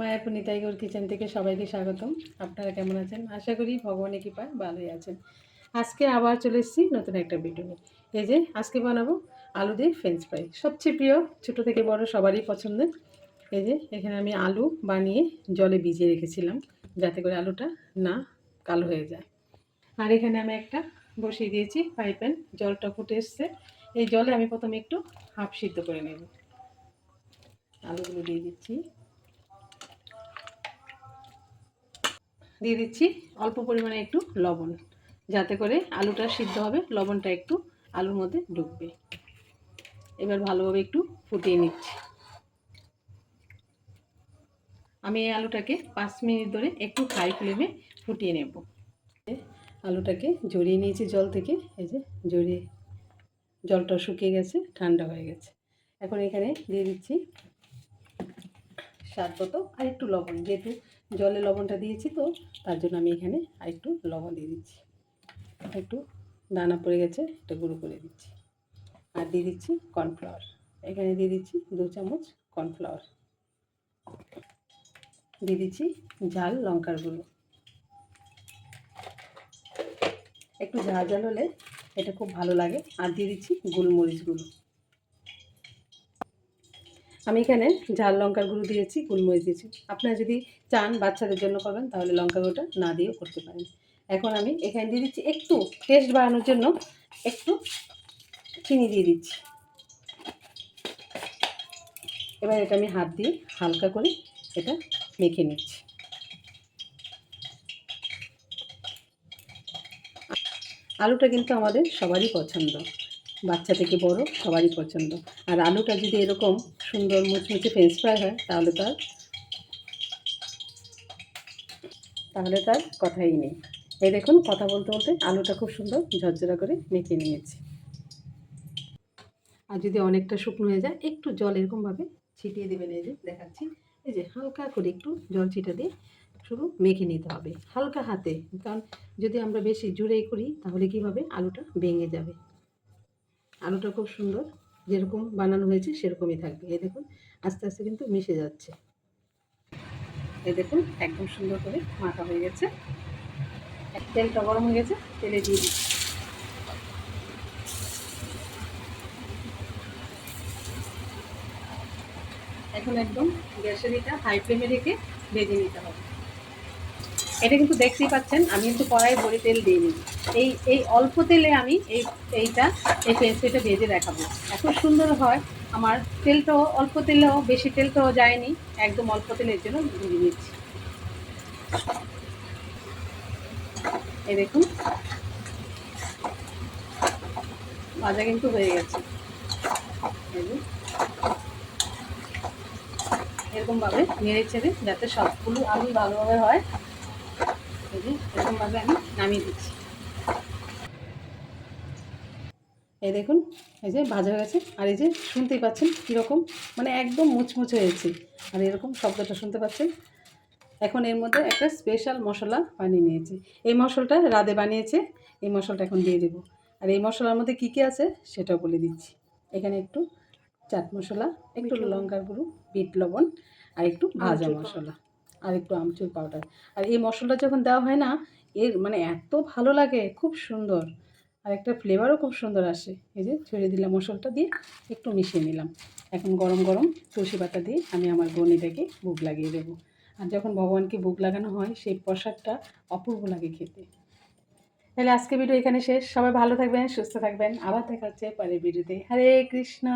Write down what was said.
Mayapur নিতাইগর kitchen থেকে সবাইকে স্বাগতম। আপনারা কেমন আছেন? আশা করি ভগবানের কৃপায় ভালোই আছেন। আজকে আবার চলে এসেছি নতুন একটা ভিডিও এই যে আজকে বানাবো আলু দিয়ে ফ্রেঞ্চ ফ্রাই সবচেয়ে প্রিয়, ছোটো থেকে বড় সবারই পছন্দের। এই যে এখানে আমি আলু বানিয়ে জলে ভিজিয়ে রেখেছিলাম যাতে করে আলুটা না কালো হয়ে যায়। আর এখানে আমি একটা বসিয়ে দিয়েছি ফ্রাই প্যান জলটা ফুটে এসছে। এই জলে আমি প্রথমে একটু হাফ সিদ্ধ করে নেব। আলুগুলো দিয়ে দিচ্ছি। দিয়ে দিচ্ছি অল্প পরিমাণে একটু লবণ, যাতে করে আলুটা সিদ্ধ হবে, লবণটা একটু আলুর মধ্যে ঢুকবে। এবার ভালোভাবে একটু ফুটিয়ে নিচ্ছি। আমি এই আলুটাকে পাঁচ মিনিট ধরে একটু হাই ফ্লেমে ফুটিয়ে নেব। আলুটাকে জড়িয়ে নিয়েছি জল থেকে, এই যে জড়িয়ে, জলটা শুকিয়ে গেছে, ঠান্ডা হয়ে গেছে। এখন এখানে দিয়ে দিচ্ছি স্বাদ মতো আর একটু লবণ, যেহেতু জলে লবণটা দিয়েছি তো, তার জন্য আমি এখানে আর একটু লবণ দিয়ে দিচ্ছি। একটু দানা পড়ে গেছে এটা গুঁড়ো করে দিচ্ছি। আর দিয়ে দিচ্ছি কর্নফ্লাওয়ার। এখানে দিয়ে দিচ্ছি দু চামচ কর্নফ্লাওয়ার। দিয়ে দিচ্ছি ঝাল লঙ্কার গুঁড়ো। একটু ঝাল ঝাল হলে এটা খুব ভালো লাগে। আর দিয়ে দিচ্ছি গোলমরিচ গুঁড়ো। আমি এখানে ঝাল লঙ্কার গুঁড়ো দিয়েছি, গোলমরিচ দিয়েছি। আপনারা যদি চান বাচ্চাদের জন্য করবেন তাহলে লঙ্কা গুঁড়োটা না দিয়েও করতে পারেন। এখন আমি এখানে দিয়ে দিচ্ছি একটু টেস্ট বাড়ানোর জন্য একটু চিনি দিয়ে দিচ্ছি। এবার এটা আমি হাত দিয়ে হালকা করে এটা মেখে নিচ্ছি। আলুটা কিন্তু আমাদের সবারই পছন্দ, বাচ্চা থেকে বড় সবারই পছন্দ। আর আলুটা যদি এরকম সুন্দর মুচমুচে ফ্রেঞ্চ ফ্রাই হয়, তাহলে তার তাহলে তার কথাই নেই। এই দেখুন, কথা বলতে বলতে আলুটা খুব সুন্দর ঝরঝরা করে মেখে নিয়েছি। আর যদি অনেকটা শুকনো হয়ে যায়, একটু জল এরকমভাবে ছিটিয়ে দেবেন, এই যে দেখাচ্ছি। এই যে হালকা করে একটু জল ছিটা দিয়ে শুধু মেখে নিতে হবে, হালকা হাতে। কারণ যদি আমরা বেশি জুড়েই করি, তাহলে কী হবে আলুটা ভেঙে যাবে। আলুটা খুব সুন্দর যেরকম বানানো হয়েছে সেরকমই থাকবে। এই দেখুন, আস্তে আস্তে কিন্তু মিশে যাচ্ছে। এই দেখুন, একদম সুন্দর করে মাখা হয়ে গেছে। তেলটা গরম হয়ে গেছে, তেলে দিয়ে দিচ্ছি। এখন একদম গ্যাসের এটা হাই ফ্লেমে রেখে ভেজে নিতে হবে। এটা কিন্তু দেখতেই পাচ্ছেন, আমি কিন্তু কড়াই বড়ি তেল দিইনি এই এই অল্প তেলে আমি এই, এইটা, এই পেন্সিলটা ভেজে দেখাবো। এত সুন্দর হয়, আমার তেলটাও, অল্প তেলেও, বেশি তেলটাও যায়নি, একদম অল্প তেলের জন্য ভেজে নিচ্ছি। এই দেখুন, ভাজা কিন্তু হয়ে গেছে। এরকমভাবে নেড়ে ছেড়ে যাতে সবগুলো আলু ভালোভাবে হয়। এই যে এরকমভাবে আমি নামিয়ে দিচ্ছি। এই দেখুন এই যে ভাজা হয়ে গেছে। আর এই যে শুনতেই পাচ্ছেন কীরকম মানে একদম মুচমুচে হয়েছে। আর এরকম শব্দটা শুনতে পাচ্ছেন? এখন এর মধ্যে একটা স্পেশাল মশলা বানিয়ে নিয়েছি। এই মশলাটা রাধে বানিয়েছে এই মশলাটা এখন দিয়ে দেবো। আর এই মশলার মধ্যে কী কী আছে সেটাও বলে দিচ্ছি। এখানে একটু চাট মশলা একটু লঙ্কার গুঁড়ো বিট লবণ আর একটু ভাজা মশলা। আর একটু আমচুর পাউডার আর এই মশলাটা যখন দেওয়া হয় না, এর মানে এত ভালো লাগে, খুব সুন্দর। আর একটা ফ্লেভারও খুব সুন্দর আসে। এই যে ছড়িয়ে দিলাম মশলাটা দিয়ে, একটু মিশিয়ে নিলাম। এখন গরম গরম তুলসী পাতা দিয়ে আমি আমার গণিটাকে ভোগ লাগিয়ে দেবো। আর যখন ভগবানকে ভোগ লাগানো হয়, সেই প্রসাদটা অপূর্ব লাগে খেতে। তাহলে আজকে ভিডিও এখানে শেষ। সবাই ভালো থাকবেন, সুস্থ থাকবেন। আবার দেখা হচ্ছে পরের ভিডিওতে হরে কৃষ্ণ।